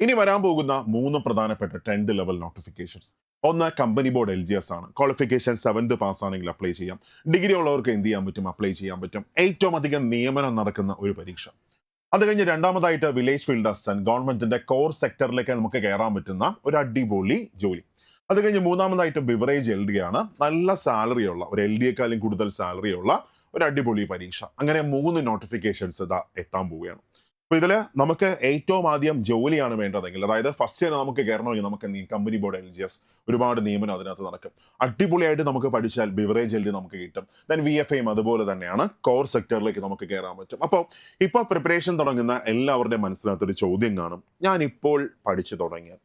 ഇനി വരാൻ പോകുന്ന മൂന്ന് പ്രധാനപ്പെട്ട ടെൻത്ത് ലെവൽ നോട്ടിഫിക്കേഷൻസ് ഒന്ന് company board L G S ആണ്. ക്വാളിഫിക്കേഷൻ സെവൻത് പാസ് ആണെങ്കിൽ അപ്ലൈ ചെയ്യാം. ഡിഗ്രി ഉള്ളവർക്ക് എന്ത് ചെയ്യാൻ പറ്റും? അപ്ലൈ ചെയ്യാൻ പറ്റും. ഏറ്റവും അധികം നിയമനം നടക്കുന്ന ഒരു പരീക്ഷ. അത് കഴിഞ്ഞ് രണ്ടാമതായിട്ട് വില്ലേജ് ഫീൽഡ് അസിസ്റ്റന്റ് ഗവൺമെന്റിന്റെ കോർ സെക്ടറിലേക്ക് നമുക്ക് കയറാൻ പറ്റുന്ന ഒരു അടിപൊളി ജോലി. അത് കഴിഞ്ഞ് മൂന്നാമതായിട്ട് ബിവറേജ് എൽ ഡി ആണ്. നല്ല സാലറി ഉള്ള ഒരു എൽ ഡിയെക്കാളും കൂടുതൽ സാലറി ഉള്ള ഒരു അടിപൊളി പരീക്ഷ. അങ്ങനെ മൂന്ന് നോട്ടിഫിക്കേഷൻസ് ഇതാ എത്താൻ പോവുകയാണ്. അപ്പൊ ഇതിൽ നമുക്ക് ഏറ്റവും ആദ്യം ജോലിയാണ് വേണ്ടതെങ്കിൽ അതായത് ഫസ്റ്റ് തന്നെ നമുക്ക് കയറണമെങ്കിൽ നമുക്ക് ഈ company board L G S ഒരുപാട് നിയമനം അതിനകത്ത് നടക്കും. അടിപൊളിയായിട്ട് നമുക്ക് പഠിച്ചാൽ ബിവറേജ് എൽ ഡി നമുക്ക് കിട്ടും. ദെൻ വി എഫ് ഐയും അതുപോലെ തന്നെയാണ് കോർ സെക്ടറിലേക്ക് നമുക്ക് കയറാൻ പറ്റും. അപ്പോൾ ഇപ്പോൾ പ്രിപ്പറേഷൻ തുടങ്ങുന്ന എല്ലാവരുടെയും മനസ്സിനകത്തൊരു ചോദ്യം കാണും. ഞാൻ ഇപ്പോൾ പഠിച്ചു തുടങ്ങിയത്.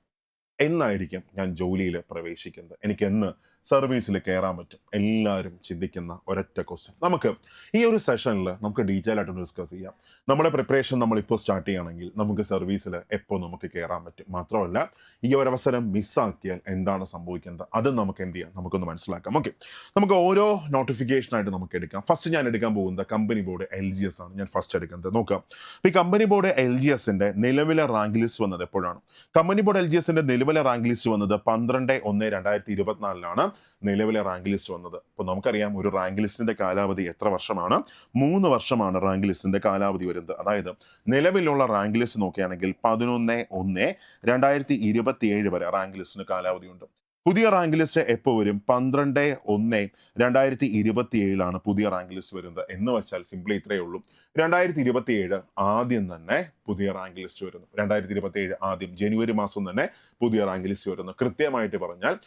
എന്നായിരിക്കും ഞാൻ ജോലിയിൽ പ്രവേശിക്കുന്നത്? എനിക്ക് എന്ന് സർവീസിൽ കയറാൻ പറ്റും. എല്ലാവരും ചിന്തിക്കുന്ന ഒരൊറ്റ ക്വസ്റ്റ്യൻ നമുക്ക് ഈ ഒരു സെഷനിൽ നമുക്ക് ഡീറ്റെയിൽ ആയിട്ട് ഡിസ്കസ് ചെയ്യാം. നമ്മുടെ പ്രിപ്പറേഷൻ നമ്മളിപ്പോൾ സ്റ്റാർട്ട് ചെയ്യുകയാണെങ്കിൽ നമുക്ക് സർവീസിൽ എപ്പോൾ നമുക്ക് കയറാൻ പറ്റും? മാത്രമല്ല ഈ ഒരു അവസരം മിസ്സാക്കിയാൽ എന്താണ് സംഭവിക്കുന്നത് അത് നമുക്ക് എന്ത് ചെയ്യാം? നമുക്കൊന്ന് മനസ്സിലാക്കാം. ഓക്കെ നമുക്ക് ഓരോ നോട്ടിഫിക്കേഷനായിട്ട് നമുക്ക് എടുക്കാം. ഫസ്റ്റ് ഞാൻ എടുക്കാൻ പോകുന്നത് company board L G S ആണ്. ഞാൻ ഫസ്റ്റ് എടുക്കുന്നത് നോക്കാം. ഈ കമ്പനി ബോർഡ് എൽ ജി എസിന്റെ നിലവിലെ റാങ്ക് ലിസ്റ്റ് വന്നത് എപ്പോഴാണ്? കമ്പനി ബോർഡ് എൽ ജി എസിന്റെ നിലവിലെ റാങ്ക് ലിസ്റ്റ് വന്നത് പന്ത്രണ്ട് ഒന്ന് രണ്ടായിരത്തി ഇരുപത്തിനാലിലാണ്. നിലവിലെ റാങ്ക് ലിസ്റ്റ് വന്നത്. അപ്പോൾ നമുക്കറിയാം ഒരു റാങ്ക് ലിസ്റ്റിന്റെ കാലാവധി എത്ര വർഷമാണ്? മൂന്ന് വർഷമാണ് റാങ്ക് ലിസ്റ്റിന്റെ കാലാവധി വരുന്നത്. അതായത് നിലവിലുള്ള റാങ്ക് ലിസ്റ്റ് നോക്കുകയാണെങ്കിൽ പതിനൊന്ന് ഒന്ന് രണ്ടായിരത്തി ഇരുപത്തി ഏഴ് വരെ റാങ്ക് ലിസ്റ്റിന് കാലാവധിയുണ്ട് പുതിയ റാങ്ക് ലിസ്റ്റ് എപ്പോൾ വരും? പന്ത്രണ്ട് ഒന്ന് രണ്ടായിരത്തി ഇരുപത്തി ഏഴിലാണ് പുതിയ റാങ്ക് ലിസ്റ്റ് വരുന്നത്. എന്ന് വെച്ചാൽ സിംപ്ലി ഇത്രയേ ഉള്ളൂ. രണ്ടായിരത്തി ഇരുപത്തി ഏഴ് ആദ്യം തന്നെ പുതിയ റാങ്ക് ലിസ്റ്റ് വരുന്നു. രണ്ടായിരത്തി ഇരുപത്തി ഏഴ് ആദ്യം ജനുവരി മാസം തന്നെ പുതിയ റാങ്ക് ലിസ്റ്റ് വരുന്നു. കൃത്യമായിട്ട് പറഞ്ഞാൽ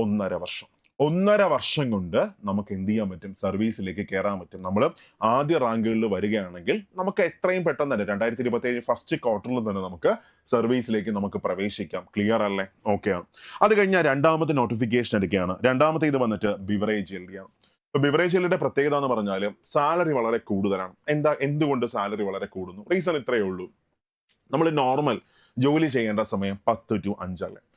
ഒന്നര വർഷം. ഒന്നര വർഷം കൊണ്ട് നമുക്ക് എന്ത് ചെയ്യാൻ പറ്റും? സർവീസിലേക്ക് കയറാൻ പറ്റും. നമ്മൾ ആദ്യ റാങ്കുകളിൽ വരികയാണെങ്കിൽ നമുക്ക് എത്രയും പെട്ടെന്ന് തന്നെ രണ്ടായിരത്തി ഇരുപത്തി ഏഴ് ഫസ്റ്റ് ക്വാർട്ടറിൽ തന്നെ നമുക്ക് സർവീസിലേക്ക് നമുക്ക് പ്രവേശിക്കാം. ക്ലിയർ അല്ലേ? ഓക്കെ ആണ്. അത് കഴിഞ്ഞാൽ രണ്ടാമത്തെ നോട്ടിഫിക്കേഷൻ എടുക്കുകയാണ്. രണ്ടാമത്തെ ഇത് വന്നിട്ട് ബിവറേജ് എൽഡിയാണ് ഇപ്പൊ ബിവറേജ് എല്ലിന്റെ പ്രത്യേകത എന്ന് പറഞ്ഞാൽ സാലറി വളരെ കൂടുതലാണ്. എന്താ? എന്തുകൊണ്ട് സാലറി വളരെ കൂടുന്നു? റീസൺ ഇത്രയേ ഉള്ളൂ. നമ്മൾ നോർമൽ ജോലി ചെയ്യേണ്ട സമയം പത്ത് ടു അഞ്ചല്ലേ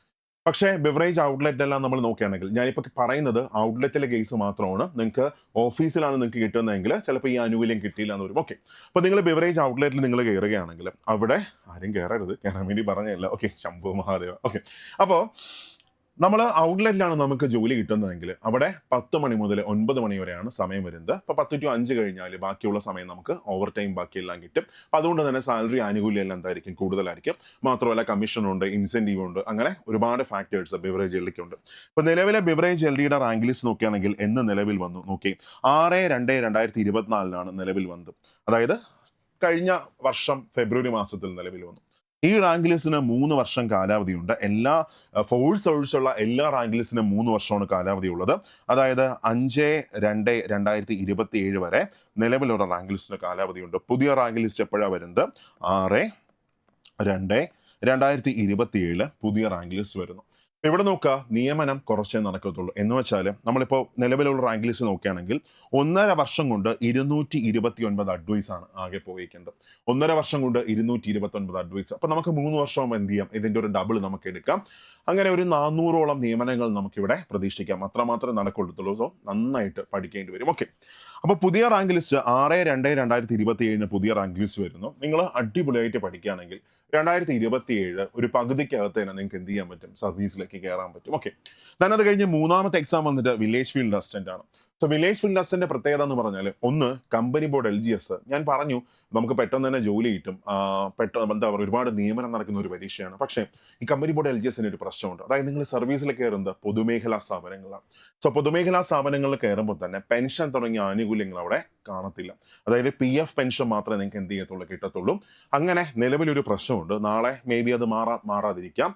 പക്ഷേ ബിവറേജ് ഔട്ട്ലെറ്റ് എല്ലാം നമ്മൾ നോക്കുകയാണെങ്കിൽ ഞാനിപ്പോൾ പറയുന്നത് ഔട്ട്ലെറ്റിലെ കേസ് മാത്രമാണ്. നിങ്ങൾക്ക് ഓഫീസിലാണ് നിങ്ങൾക്ക് കിട്ടുന്നതെങ്കിൽ ചിലപ്പോൾ ഈ ആനുകൂല്യം കിട്ടിയില്ല എന്ന് വരും. ഓക്കെ അപ്പോൾ നിങ്ങൾ ബിവറേജ് ഔട്ട്ലെറ്റിൽ നിങ്ങൾ കയറുകയാണെങ്കിൽ അവിടെ ആരും കയറരുത്. കയറാൻ വേണ്ടി പറഞ്ഞല്ല ഓക്കെ ശംഭു മഹാദേവ. ഓക്കെ അപ്പോൾ നമ്മൾ ഔട്ട്ലെറ്റിലാണ് നമുക്ക് ജോലി കിട്ടുന്നതെങ്കിൽ അവിടെ പത്ത് മണി മുതൽ ഒൻപത് മണി വരെയാണ് സമയം വരുന്നത്. അപ്പോൾ പത്ത് ടു അഞ്ച് കഴിഞ്ഞാൽ ബാക്കിയുള്ള സമയം നമുക്ക് ഓവർ ടൈം ബാക്കിയെല്ലാം കിട്ടും. അതുകൊണ്ട് തന്നെ സാലറി ആനുകൂല്യം എല്ലാം എന്തായിരിക്കും? കൂടുതലായിരിക്കും. മാത്രമല്ല കമ്മീഷൻ ഉണ്ട് ഇൻസെന്റീവ് ഉണ്ട് അങ്ങനെ ഒരുപാട് ഫാക്ടേഴ്സ് ബിവറേജ് എൽഡിക്കുണ്ട് ഇപ്പോൾ നിലവിലെ ബിവറേജ് എൽഡിയുടെ റാങ്ക് ലിസ്റ്റ് നോക്കുകയാണെങ്കിൽ എന്ന് നിലവിൽ വന്നു? നോക്കി. ആറ് രണ്ട് രണ്ടായിരത്തി ഇരുപത്തിനാലിനാണ് നിലവിൽ വന്നത്. അതായത് കഴിഞ്ഞ വർഷം ഫെബ്രുവരി മാസത്തിൽ നിലവിൽ വന്നു. ഈ റാങ്ക് ലിസ്റ്റിന് മൂന്ന് വർഷം കാലാവധിയുണ്ട്. എല്ലാ ഫോഴ്സ് ഒഴിച്ചുള്ള എല്ലാ റാങ്ക് ലിസ്റ്റിനും മൂന്ന് വർഷമാണ് കാലാവധിയുള്ളത്. അതായത് അഞ്ച് രണ്ട് രണ്ടായിരത്തി ഇരുപത്തി ഏഴ് വരെ നിലവിലുള്ള റാങ്ക് ലിസ്റ്റിന് കാലാവധിയുണ്ട്. പുതിയ റാങ്ക് ലിസ്റ്റ് എപ്പോഴാണ് വരുന്നത്? ആറ് രണ്ട് രണ്ടായിരത്തി ഇരുപത്തി ഏഴ് പുതിയ റാങ്ക് ലിസ്റ്റ് വരുന്നു. ഇവിടെ നോക്കുക നിയമനം കുറച്ചേ നടക്കത്തുള്ളൂ. എന്ന് വെച്ചാൽ നമ്മളിപ്പോൾ നിലവിലുള്ള റാങ്ക് ലിസ്റ്റ് നോക്കുകയാണെങ്കിൽ ഒന്നര വർഷം കൊണ്ട് ഇരുന്നൂറ്റി ഇരുപത്തി ഒൻപത് അഡ്വൈസ് ആണ് ആകെ പോയിരിക്കുന്നത് ഒന്നര വർഷം കൊണ്ട് ഇരുന്നൂറ്റി ഇരുപത്തി ഒൻപത് അഡ്വൈസ് അപ്പൊ നമുക്ക് മൂന്ന് വർഷം എന്ത് ചെയ്യാം? ഇതിന്റെ ഒരു ഡബിൾ നമുക്ക് എടുക്കാം. അങ്ങനെ ഒരു നാനൂറോളം നിയമനങ്ങൾ നമുക്കിവിടെ പ്രതീക്ഷിക്കാം. അത്രമാത്രം നടക്കൊള്ളത്തുള്ളൂ സോ നന്നായിട്ട് പഠിക്കേണ്ടി വരും. ഓക്കെ അപ്പോൾ പുതിയ റാങ്ക് ലിസ്റ്റ് ആറ് രണ്ട് രണ്ടായിരത്തി ഇരുപത്തി ഏഴിന് പുതിയ റാങ്ക് ലിസ്റ്റ് വരുന്നു. നിങ്ങൾ അടിപൊളിയായിട്ട് പഠിക്കുകയാണെങ്കിൽ രണ്ടായിരത്തി ഇരുപത്തി ഏഴ് ഒരു പകുതിക്കകത്ത് തന്നെ നിങ്ങൾക്ക് എന്ത് ചെയ്യാൻ പറ്റും? സർവീസിലേക്ക് കയറാൻ പറ്റും. ഓക്കെ അത് കഴിഞ്ഞ് മൂന്നാമത്തെ എക്സാം വന്നിട്ട് വില്ലേജ് ഫീൽഡ് അസിസ്റ്റന്റ് ആണ്. സോ വില്ലേജ് ഫിൻഡസിന്റെ പ്രത്യേകത എന്ന് പറഞ്ഞാൽ ഒന്ന് company board L G S ഞാൻ പറഞ്ഞു നമുക്ക് പെട്ടെന്ന് തന്നെ ജോലി കിട്ടും. പെട്ടെന്ന് എന്താ പറയുക ഒരുപാട് നിയമനം നടക്കുന്ന ഒരു പരീക്ഷയാണ്. പക്ഷേ ഈ കമ്പനി ബോർഡ് എൽ ജി എസിന് ഒരു പ്രശ്നമുണ്ട്. അതായത് നിങ്ങൾ സർവീസിൽ കയറുന്നത് പൊതുമേഖലാ സ്ഥാപനങ്ങളാണ്. സോ പൊതുമേഖലാ സ്ഥാപനങ്ങളിൽ കയറുമ്പോൾ തന്നെ പെൻഷൻ തുടങ്ങിയ ആനുകൂല്യങ്ങൾ അവിടെ കാണത്തില്ല. അതായത് പി എഫ് പെൻഷൻ മാത്രമേ നിങ്ങൾക്ക് എന്ത് ചെയ്യത്തുള്ളൂ കിട്ടത്തുള്ളൂ. അങ്ങനെ നിലവിലൊരു പ്രശ്നമുണ്ട്. നാളെ മേ ബി അത് മാറാ മാറാതിരിക്കാം.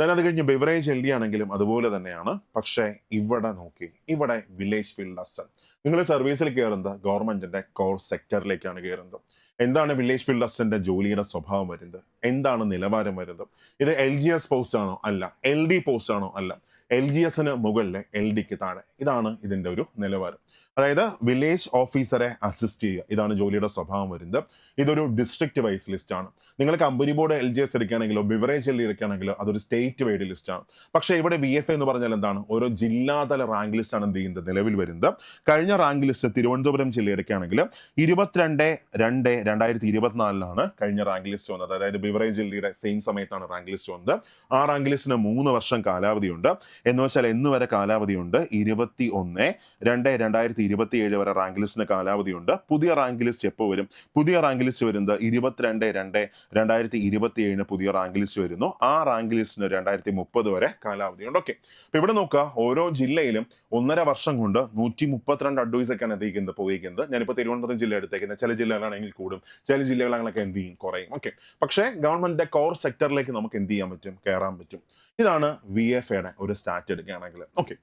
Then അത് കഴിഞ്ഞ് ബെവറേജ് എൽ ഡി ആണെങ്കിലും അതുപോലെ തന്നെയാണ്. പക്ഷേ ഇവിടെ നോക്കി ഇവിടെ വില്ലേജ് ഫീൽഡ് ഡസ്റ്റർ നിങ്ങൾ സർവീസിൽ കയറുന്നത് ഗവൺമെന്റിന്റെ കോർ സെക്ടറിലേക്കാണ് കയറുന്നത് എന്താണ് വില്ലേജ് ഫീൽഡ് അസിസ്റ്റന്റ് ജോലിയുടെ സ്വഭാവം വരുന്നത്? എന്താണ് നിലവാരം വരുന്നത്? ഇത് എൽ ജി എസ് പോസ്റ്റ് ആണോ അല്ല എൽ ഡി പോസ്റ്റ് ആണോ അല്ല? എൽ ജി എസിന് മുകളിൽ എൽ ഡിക്ക് താഴെ. ഇതാണ് ഇതിന്റെ ഒരു നിലവാരം. അതായത് വില്ലേജ് ഓഫീസറെ അസിസ്റ്റ് ചെയ്യുക. ഇതാണ് ജോലിയുടെ സ്വഭാവം വരുന്നത്. ഇതൊരു ഡിസ്ട്രിക്ട് വൈസ് ലിസ്റ്റ് ആണ്. നിങ്ങൾ company board L G S എടുക്കുകയാണെങ്കിലോ beverage L എടുക്കുകയാണെങ്കിലോ അതൊരു സ്റ്റേറ്റ് വൈഡ് ലിസ്റ്റ് ആണ്. പക്ഷേ ഇവിടെ വി എഫ് എന്ന് പറഞ്ഞാൽ എന്താണ്? ഓരോ ജില്ലാതല റാങ്ക് ലിസ്റ്റ് ആണ് എന്ത് ചെയ്യുന്നത്? നിലവിൽ വരുന്നത്. കഴിഞ്ഞ റാങ്ക് ലിസ്റ്റ് തിരുവനന്തപുരം ജില്ല എടുക്കുകയാണെങ്കിൽ ഇരുപത്തിരണ്ട് രണ്ട് രണ്ടായിരത്തി ഇരുപത്തിനാലിലാണ് കഴിഞ്ഞ റാങ്ക് ലിസ്റ്റ് വന്നത്. അതായത് ബിവറേജ് ജില്ലയുടെ സെയിം സമയത്താണ് റാങ്ക് ലിസ്റ്റ് വന്നത്. ആ റാങ്ക് ലിസ്റ്റിന് മൂന്ന് വർഷം കാലാവധിയുണ്ട്. എന്ന് വെച്ചാൽ എന്ന് വരെ കാലാവധിയുണ്ട്. ഇരുപത്തി ഒന്ന് രണ്ട് രണ്ടായിരത്തി ഇരുപത്തി ഏഴ് വരെ റാങ്ക് ലിസ്റ്റിന് കാലാവധിയുണ്ട്. പുതിയ റാങ്ക് ലിസ്റ്റ് എപ്പോൾ വരും? പുതിയ റാങ്ക് ലിസ്റ്റ് വരുന്നത് ഇരുപത്തിരണ്ട് രണ്ട് രണ്ടായിരത്തി ഇരുപത്തി ഏഴിന് പുതിയ റാങ്ക് ലിസ്റ്റ് വരുന്നു. ആ റാങ്ക് ലിസ്റ്റിന് രണ്ടായിരത്തി മുപ്പത് വരെ കാലാവധിയുണ്ട്. ഓക്കെ അപ്പൊ ഇവിടെ നോക്കുക ഓരോ ജില്ലയിലും ഒന്നര വർഷം കൊണ്ട് നൂറ്റി മുപ്പത്തിരണ്ട് അഡ്വൈസ് ഒക്കെയാണ് എത്തിക്കുന്നത് പോയിരിക്കുന്നത് ഞാനിപ്പോൾ തിരുവനന്തപുരം ജില്ല എടുത്തേക്കുന്നത്. ചില ജില്ലകളാണെങ്കിൽ കൂടും. ചില ജില്ലകളാണെങ്കിലൊക്കെ എന്ത് ചെയ്യും? കുറയും. ഓക്കെ പക്ഷേ ഗവൺമെന്റിന്റെ കോർ സെക്ടറിലേക്ക് നമുക്ക് എന്ത് ചെയ്യാൻ പറ്റും? കയറാൻ പറ്റും. ഇതാണ് വി എഫ് എയുടെ ഒരു സ്റ്റാറ്റ് എടുക്കുകയാണെങ്കിൽ. ഓക്കെ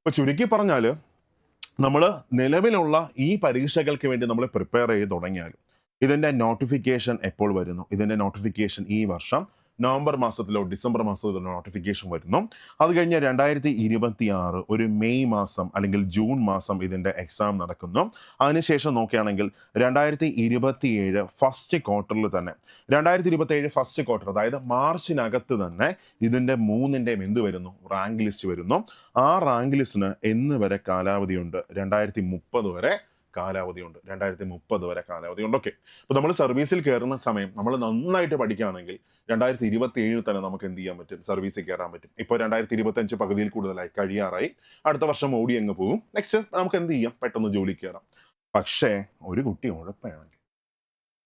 അപ്പൊ ചുരുക്കി പറഞ്ഞാൽ നമ്മൾ നിലവിലുള്ള ഈ പരീക്ഷകൾക്ക് വേണ്ടി നമ്മൾ പ്രിപ്പയർ ചെയ്ത് തുടങ്ങിയാൽ ഇതിന്റെ നോട്ടിഫിക്കേഷൻ എപ്പോൾ വരുന്നു? ഇതിന്റെ നോട്ടിഫിക്കേഷൻ ഈ വർഷം നവംബർ മാസത്തിലോ ഡിസംബർ മാസത്തിലോ നോട്ടിഫിക്കേഷൻ വരുന്നു. അത് കഴിഞ്ഞ് രണ്ടായിരത്തി ഇരുപത്തി ആറ് ഒരു മെയ് മാസം അല്ലെങ്കിൽ ജൂൺ മാസം ഇതിന്റെ എക്സാം നടക്കുന്നു. അതിനുശേഷം നോക്കുകയാണെങ്കിൽ രണ്ടായിരത്തി ഇരുപത്തി ഏഴ് ഫസ്റ്റ് ക്വാർട്ടറിൽ തന്നെ രണ്ടായിരത്തി ഇരുപത്തി ഏഴ് ഫസ്റ്റ് ക്വാർട്ടർ അതായത് മാർച്ചിനകത്ത് തന്നെ ഇതിന്റെ മൂന്നിന്റെയും എന്ത് വരുന്നു? റാങ്ക് ലിസ്റ്റ് വരുന്നു. ആ റാങ്ക് ലിസ്റ്റിന് എന്ന് വരെ കാലാവധിയുണ്ട് രണ്ടായിരത്തി മുപ്പത് വരെ. കാലാവധിയുണ്ട്. രണ്ടായിരത്തി മുപ്പത് വരെ കാലാവധിയുണ്ട് ഓക്കെ അപ്പോൾ നമ്മൾ സർവീസിൽ കയറുന്ന സമയം നമ്മൾ നന്നായിട്ട് പഠിക്കുകയാണെങ്കിൽ രണ്ടായിരത്തി ഇരുപത്തി ഏഴിൽ തന്നെ നമുക്ക് എന്ത് ചെയ്യാൻ പറ്റും? സർവീസിൽ കയറാൻ പറ്റും. ഇപ്പോൾ രണ്ടായിരത്തി ഇരുപത്തി അഞ്ച് പകുതിയിൽ കൂടുതലായി കഴിയാറായി. അടുത്ത വർഷം ഓടി അങ്ങ് പോകും നെക്സ്റ്റ് നമുക്ക് എന്ത് ചെയ്യാം? പെട്ടെന്ന് ജോലി കയറാം പക്ഷേ ഒരു കുട്ടി ഉഴപ്പയാണെങ്കിൽ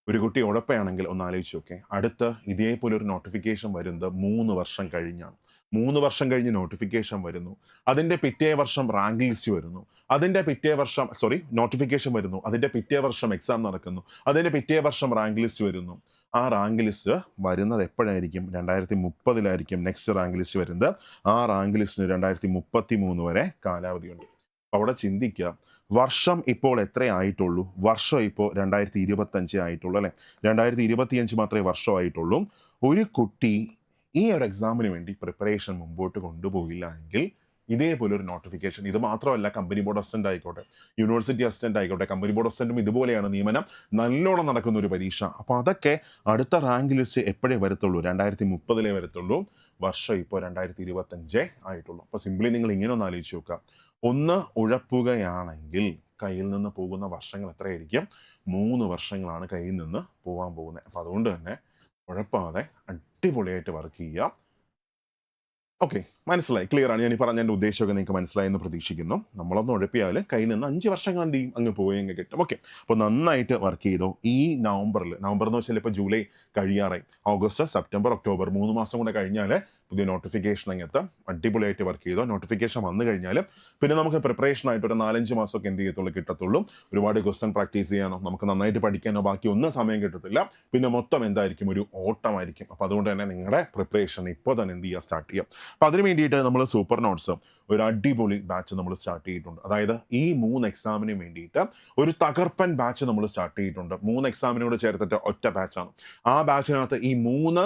ഒരു കുട്ടി ഉഴപ്പയാണെങ്കിൽ ഒന്ന് ആലോചിച്ച് നോക്കെ. അടുത്ത ഇതേപോലെ ഒരു നോട്ടിഫിക്കേഷൻ വരുന്നത് മൂന്ന് വർഷം കഴിഞ്ഞാണ്. മൂന്ന് വർഷം കഴിഞ്ഞ് നോട്ടിഫിക്കേഷൻ വരുന്നു. അതിന്റെ പിറ്റേ വർഷം റാങ്ക് ലിസ്റ്റ് വരുന്നു. അതിന്റെ പിറ്റേ വർഷം സോറി നോട്ടിഫിക്കേഷൻ വരുന്നു. അതിന്റെ പിറ്റേ വർഷം എക്സാം നടക്കുന്നു. അതിന്റെ പിറ്റേ വർഷം റാങ്ക് ലിസ്റ്റ് വരുന്നു. ആ റാങ്ക് ലിസ്റ്റ് വരുന്നത് എപ്പോഴായിരിക്കും? രണ്ടായിരത്തി മുപ്പതിലായിരിക്കും നെക്സ്റ്റ് റാങ്ക് ലിസ്റ്റ് വരുന്നത്. ആ റാങ്ക് ലിസ്റ്റിന് രണ്ടായിരത്തി മുപ്പത്തി മൂന്ന് വരെ കാലാവധിയുണ്ട്. അവിടെ ചിന്തിക്കുക. വർഷം ഇപ്പോൾ എത്ര ആയിട്ടുള്ളൂ? വർഷം ഇപ്പോൾ രണ്ടായിരത്തി ഇരുപത്തഞ്ച് ആയിട്ടുള്ളൂ അല്ലേ? രണ്ടായിരത്തി ഇരുപത്തിയഞ്ച് മാത്രമേ വർഷമായിട്ടുള്ളൂ. ഒരു കുട്ടി ഈ ഒരു എക്സാമിന് വേണ്ടി പ്രിപ്പറേഷൻ മുമ്പോട്ട് കൊണ്ടുപോയില്ല എങ്കിൽ ഇതേപോലെ ഒരു നോട്ടിഫിക്കേഷൻ ഇത് മാത്രമല്ല കമ്പനി ബോർഡ് അസിസ്റ്റന്റ് ആയിക്കോട്ടെ യൂണിവേഴ്സിറ്റി അസിസ്റ്റന്റ് ആയിക്കോട്ടെ കമ്പനി ബോർഡ് അസിസ്റ്റന്റും ഇതുപോലെയാണ് നിയമനം നല്ലോണം നടക്കുന്ന ഒരു പരീക്ഷ. അപ്പോൾ അതൊക്കെ അടുത്ത റാങ്ക് ലിസ്റ്റ് എപ്പോഴേ വരത്തുള്ളൂ? രണ്ടായിരത്തി മുപ്പതിലേ വരത്തുള്ളൂ. വർഷം ഇപ്പോൾ രണ്ടായിരത്തി ഇരുപത്തഞ്ചേ ആയിട്ടുള്ളൂ. അപ്പോൾ സിംപ്ലി നിങ്ങൾ ഇങ്ങനെ ഒന്ന് ആലോചിച്ച് നോക്കുക. ഒന്ന് ഉഴപ്പുകയാണെങ്കിൽ കയ്യിൽ നിന്ന് പോകുന്ന വർഷങ്ങൾ എത്രയായിരിക്കും? മൂന്ന് വർഷങ്ങളാണ് കയ്യിൽ നിന്ന് പോകാൻ പോകുന്നത്. അപ്പോൾ അതുകൊണ്ട് തന്നെ ഉഴപ്പാതെ അടിപൊളിയായിട്ട് വർക്ക് ചെയ്യുക ഓക്കെ മനസ്സിലായി. ക്ലിയർ ആണ്. ഞാൻ പറഞ്ഞ എന്റെ ഉദ്ദേശമൊക്കെ നിങ്ങൾക്ക് മനസ്സിലായി എന്ന് പ്രതീക്ഷിക്കുന്നു. നമ്മളൊന്ന് ഉഴപ്പിയാൽ കയ്യിൽ നിന്ന് അഞ്ച് വർഷം കണ്ടി അങ്ങ് പോയി അങ്ങ് കിട്ടും. ഓക്കെ അപ്പോൾ നന്നായിട്ട് വർക്ക് ചെയ്തോ. ഈ നവംബറിൽ നവംബർ എന്ന് വെച്ചാൽ ഇപ്പോൾ ജൂലൈ കഴിയാറായി. ഓഗസ്റ്റ് സെപ്റ്റംബർ ഒക്ടോബർ മൂന്ന് മാസം കൂടെ കഴിഞ്ഞാൽ പുതിയ നോട്ടിഫിക്കേഷൻ അങ്ങ് എത്താം അടിപൊളിയായിട്ട് വർക്ക് ചെയ്തോ നോട്ടിഫിക്കേഷൻ വന്നു കഴിഞ്ഞാൽ പിന്നെ നമുക്ക് പ്രിപ്പറേഷൻ ആയിട്ട് ഒരു നാലഞ്ച് മാസമൊക്കെ എന്ത് ചെയ്യത്തുള്ളൂ കിട്ടത്തുള്ളൂ. ഒരുപാട് ക്വസ്റ്റൻ പ്രാക്ടീസ് ചെയ്യാനോ നമുക്ക് നന്നായിട്ട് പഠിക്കാനോ ബാക്കി ഒന്നും സമയം കിട്ടത്തില്ല. പിന്നെ മൊത്തം എന്തായിരിക്കും? ഒരു ഓട്ടമായിരിക്കും. അപ്പോൾ അതുകൊണ്ട് തന്നെ നിങ്ങളുടെ പ്രിപ്പറേഷൻ ഇപ്പോൾ തന്നെ എന്ത് ചെയ്യുക സ്റ്റാർട്ട് ചെയ്യാം. അപ്പോൾ അതിന് വേണ്ടിയിട്ട് നമ്മൾ സൂപ്പർ നോട്ട്സ് ഒരു അടിപൊളി ബാച്ച് നമ്മൾ സ്റ്റാർട്ട് ചെയ്തിട്ടുണ്ട്. അതായത് ഈ മൂന്ന് എക്സാമിന് വേണ്ടിയിട്ട് ഒരു തകർപ്പൻ ബാച്ച് നമ്മൾ സ്റ്റാർട്ട് ചെയ്തിട്ടുണ്ട്. മൂന്ന് എക്സാമിനോട് ചേർത്തിട്ട് ഒറ്റ ബാച്ചാണ് ആ ബാച്ചിനകത്ത് ഈ മൂന്ന്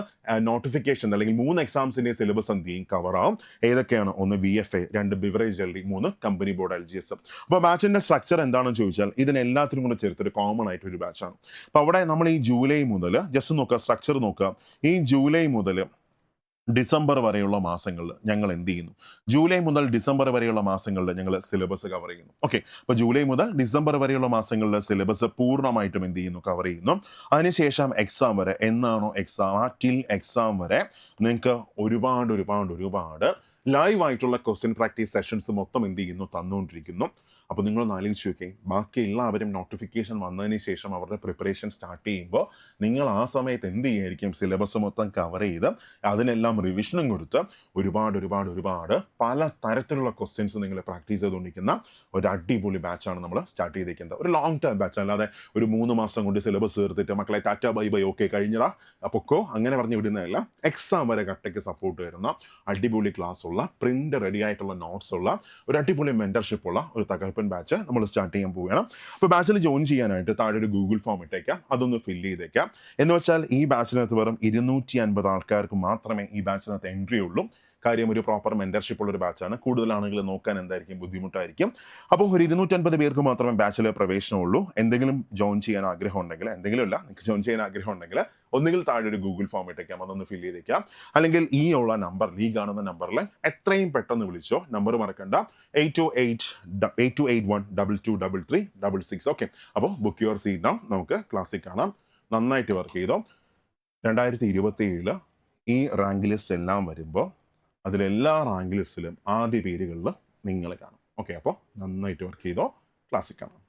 നോട്ടിഫിക്കേഷൻ അല്ലെങ്കിൽ മൂന്ന് എക്സാംസിന്റെ സിലബസ് എന്ത് ചെയ്യും? കവർ ആവും. ഏതൊക്കെയാണ്? ഒന്ന് വി എഫ് എ രണ്ട് ബിവറേജ് എൽ ഡി മൂന്ന് company board L G S അപ്പോൾ ബാച്ചിന്റെ സ്ട്രക്ചർ എന്താണെന്ന് ചോദിച്ചാൽ ഇതിനെല്ലാത്തിനും കൂടെ ചേർത്തിട്ട് കോമൺ ആയിട്ട് ഒരു ബാച്ചാണ് അപ്പോൾ അവിടെ നമ്മൾ ഈ ജൂലൈ മുതൽ ജസ്റ്റ് നോക്കുക സ്ട്രക്ചർ നോക്കുക. ഈ ജൂലൈ മുതൽ ഡിസംബർ വരെയുള്ള മാസങ്ങളിൽ ഞങ്ങൾ എന്ത് ചെയ്യുന്നു? ജൂലൈ മുതൽ ഡിസംബർ വരെയുള്ള മാസങ്ങളിൽ ഞങ്ങൾ സിലബസ് കവർ ചെയ്യുന്നു. ഓക്കെ അപ്പോൾ ജൂലൈ മുതൽ ഡിസംബർ വരെയുള്ള മാസങ്ങളിൽ സിലബസ് പൂർണമായിട്ടും എന്ത് ചെയ്യുന്നു? കവർ ചെയ്യുന്നു. അതിനുശേഷം എക്സാം വരെ എന്നാണോ എക്സാം ആ ടിൽ എക്സാം വരെ നിങ്ങൾക്ക് ഒരുപാട് ഒരുപാട് ഒരുപാട് ലൈവ് ആയിട്ടുള്ള ക്വസ്റ്റ്യൻ പ്രാക്ടീസ് സെഷൻസ് മൊത്തം എന്ത് ചെയ്യുന്നു? തന്നുകൊണ്ടിരിക്കുന്നു. അപ്പോൾ നിങ്ങളൊന്ന് ആലോചിച്ച് നോക്കേ ബാക്കി എല്ലാവരും നോട്ടിഫിക്കേഷൻ വന്നതിന് ശേഷം അവരുടെ പ്രിപ്പറേഷൻ സ്റ്റാർട്ട് ചെയ്യുമ്പോൾ നിങ്ങൾ ആ സമയത്ത് എന്ത് ചെയ്യായിരിക്കും? സിലബസ് മൊത്തം കവർ ചെയ്ത് അതിനെല്ലാം റിവിഷനും കൊടുത്ത് ഒരുപാട് ഒരുപാട് ഒരുപാട് പല തരത്തിലുള്ള ക്വസ്റ്റ്യൻസ് നിങ്ങൾ പ്രാക്ടീസ് ചെയ്തുകൊണ്ടിരിക്കുന്ന ഒരു അടിപൊളി ബാച്ചാണ് നമ്മൾ സ്റ്റാർട്ട് ചെയ്തിരിക്കുന്നത് ഒരു ലോങ് ടേം ബാച്ച് അല്ലാതെ ഒരു മൂന്ന് മാസം കൊണ്ട് സിലബസ് തീർത്തിട്ട് മക്കളെ ടാറ്റ ബൈ ബൈ ഓക്കെ കഴിഞ്ഞതാ. പൊക്കോ അങ്ങനെ പറഞ്ഞ് വിടുന്നതല്ല. എക്സാം വരെ കട്ടയ്ക്ക് സപ്പോർട്ട് വരുന്ന അടിപൊളി ക്ലാസ് ഉള്ള പ്രിന്റ് റെഡി ആയിട്ടുള്ള നോട്ട്സ് ഉള്ള ഒരു അടിപൊളി മെന്റർഷിപ്പ് ഉള്ള ഒരു തകർപ്പൻ ബാച്ച് നമ്മൾ സ്റ്റാർട്ട് ചെയ്യാൻ പോവുകയാണ്. അപ്പോൾ ബാച്ചിൽ ജോയിൻ ചെയ്യാനായിട്ട് താഴെ ഒരു ഗൂഗിൾ ഫോം ഇട്ടേക്കാം അതൊന്ന് ഫില്ല് ചെയ്തേക്കാം. എന്ന് വെച്ചാൽ ഈ ബാച്ചിനകത്ത് വെറും ഇരുന്നൂറ്റി അൻപത് ആൾക്കാർക്ക് മാത്രമേ ഈ ബാച്ചിനകത്ത് എൻട്രി ഉള്ളൂ. കാര്യം ഒരു പ്രോപ്പർ മെന്റർഷിപ്പ് ഉള്ള ഒരു ബാച്ചാണ് കൂടുതലാണെങ്കിൽ നോക്കാൻ എന്തായിരിക്കും? ബുദ്ധിമുട്ടായിരിക്കും. അപ്പോൾ ഒരു ഇരുന്നൂറ്റൻപത് പേർക്ക് മാത്രമേ ബാച്ചിലെ പ്രവേശനമുള്ളൂ എന്തെങ്കിലും ജോയിൻ ചെയ്യാൻ ആഗ്രഹം ഉണ്ടെങ്കിൽ എന്തെങ്കിലും ഇല്ല നിങ്ങൾക്ക് ജോയിൻ ചെയ്യാൻ ആഗ്രഹം ഉണ്ടെങ്കിൽ ഒന്നുകിൽ താഴെ ഒരു ഗൂഗിൾ ഫോം ഇട്ടേക്കാം. അതൊന്ന് ഫില്ല് ചെയ്തേക്കാം. അല്ലെങ്കിൽ ഈ ഉള്ള നമ്പർ ഈ കാണുന്ന നമ്പറിൽ എത്രയും പെട്ടെന്ന് വിളിച്ചോ നമ്പർ മറക്കണ്ട. Eight two eight eight two eight one double two double three double six okay അപ്പോൾ ബുക്ക് യുവർ സീറ്റ് നാം നമുക്ക് ക്ലാസ്സിൽ കാണാം. നന്നായിട്ട് വർക്ക് ചെയ്തോ. രണ്ടായിരത്തി ഇരുപത്തി ഈ റാങ്ക് ലിസ്റ്റ് എല്ലാം വരുമ്പോൾ അതിലെല്ലാ റാങ്ക് ലിസ്റ്റിലും ആദ്യ പേരുകളിൽ നിങ്ങൾ കാണും. ഓക്കെ അപ്പോൾ നന്നായിട്ട് വർക്ക് ചെയ്തോ? ക്ലാസ്സിൽ കാണാം